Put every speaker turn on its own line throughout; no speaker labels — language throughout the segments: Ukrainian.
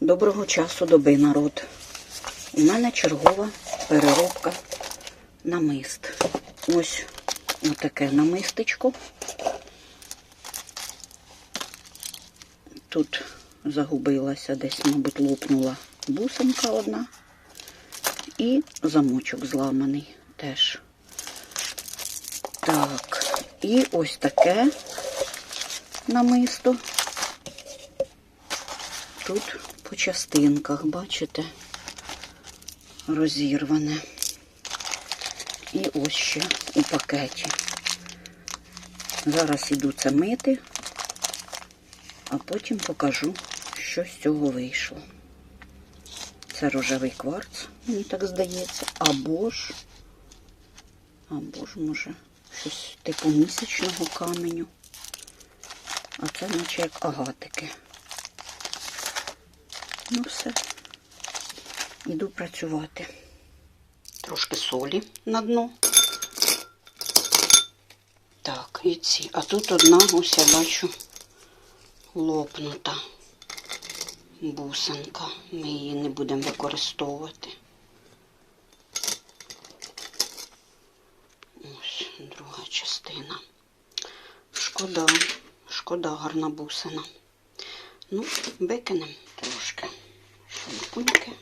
Доброго часу доби, народ. У мене чергова переробка намист. Ось отаке намистечко. Тут загубилася, десь, мабуть, лопнула бусинка одна. І замочок зламаний теж. Так, і ось таке намисто. Тут по частинках, бачите, розірване. І ось ще у пакеті. Зараз іду це мити, а потім покажу, що з цього вийшло. Це рожевий кварц, мені так здається, або ж, або ж, може, щось типу місячного каменю. А це наче як агатики. Ну все, іду працювати. Трошки солі на дно. Так, і ці. А тут одна, ось я бачу, лопнута бусинка. Ми її не будемо використовувати. Ось друга частина. Шкода, шкода, гарна бусина. Ну, викинемо трошки шампуньки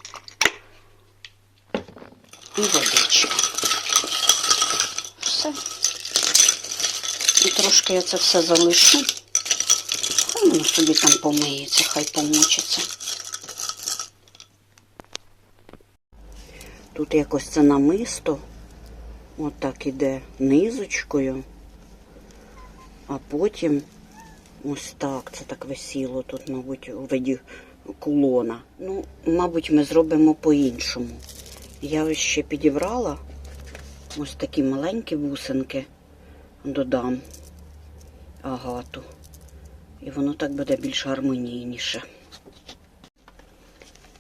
і водички. Все. І трошки я це все залишу. Хай воно собі там помиється, хай помочиться. Тут якось це намисто. Отак іде низочкою. А потім ось так, це так висіло тут, мабуть, у виді кулона. Ну, мабуть, ми зробимо по-іншому. Я ось ще підібрала ось такі маленькі бусинки, додам агату. І воно так буде більш гармонійніше.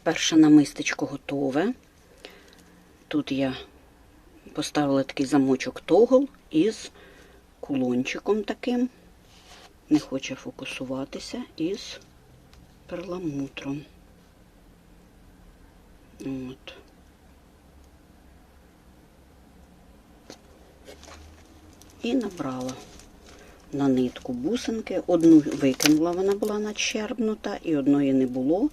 Перше намистечко готове. Тут я поставила такий замочок тогл із кулончиком таким. Не хоче фокусуватися із перламутром. От. І набрала на нитку бусинки. Одну викинула, вона була начербнута, і одної не було.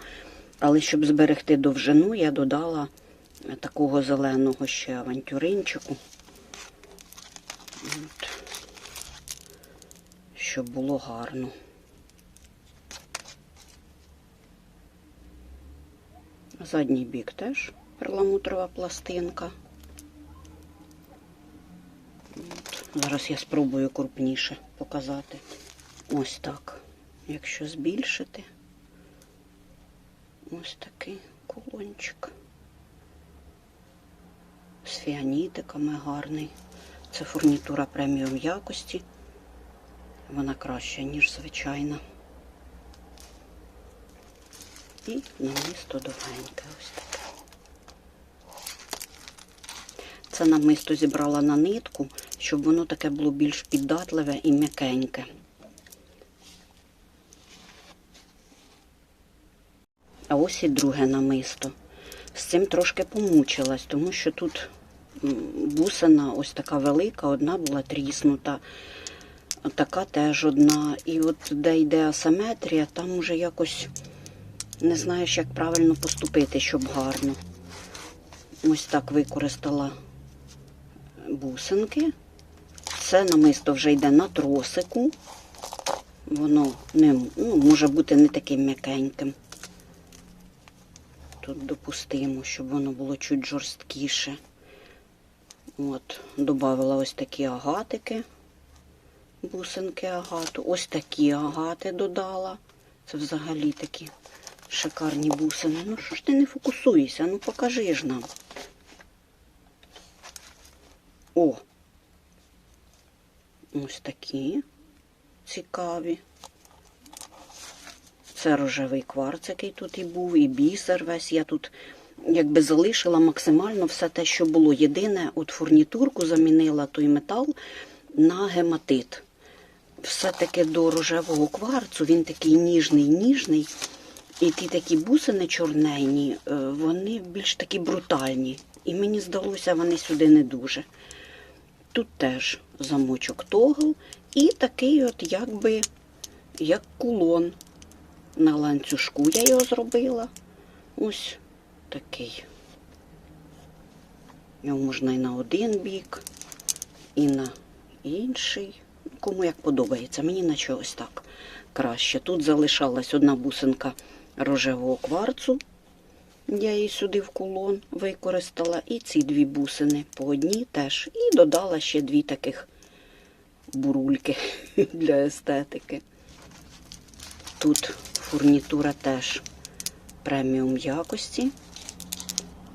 Але щоб зберегти довжину, я додала такого зеленого ще авантюринчику. От. Щоб було гарно. Задній бік теж перламутрова пластинка. От. Зараз я спробую крупніше показати. Ось так. Якщо збільшити, ось такий кулончик. З фіанітиками гарний. Це фурнітура преміум якості. Вона краща, ніж звичайна. І намисто довгеньке ось таке. Це намисто зібрала на нитку, щоб воно таке було більш піддатливе і м'якеньке. А ось і друге намисто. З цим трошки помучилась, тому що тут бусина ось така велика, одна була тріснута, така теж одна. І от де йде асиметрія, там уже якось не знаєш, як правильно поступити, щоб гарно. Ось так використала бусинки. Це намисто вже йде на тросику. Воно не, ну, може бути не таким м'якеньким. Тут допустимо, щоб воно було чуть жорсткіше. От, додавала ось такі агатики, бусинки агату. Ось такі агати додала. Це взагалі такі шикарні бусини. Ну що ж ти не фокусуєшся? Ну покажи ж нам. О! Ось такі цікаві. Це рожевий кварц, який тут і був, і бісер весь. Я тут якби залишила максимально все те, що було. Єдине, от фурнітурку замінила той метал на гематит. Все-таки до рожевого кварцу він такий ніжний, ніжний. І ті такі бусини чорнені, е, вони більш такі брутальні. І мені здалося, вони сюди не дуже. Тут теж замочок тогл і такий от якби як кулон на ланцюжку я його зробила. Ось такий. Його можна і на один бік, і на інший. Кому як подобається. Мені наче ось так краще. Тут залишалась одна бусинка рожевого кварцу. Я її сюди в кулон використала. І ці дві бусини по одній теж. І додала ще дві таких бурульки для естетики. Тут фурнітура теж преміум якості.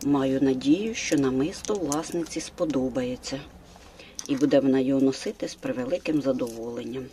Маю надію, що намисто власниці сподобається. І буде вона його носити з превеликим задоволенням.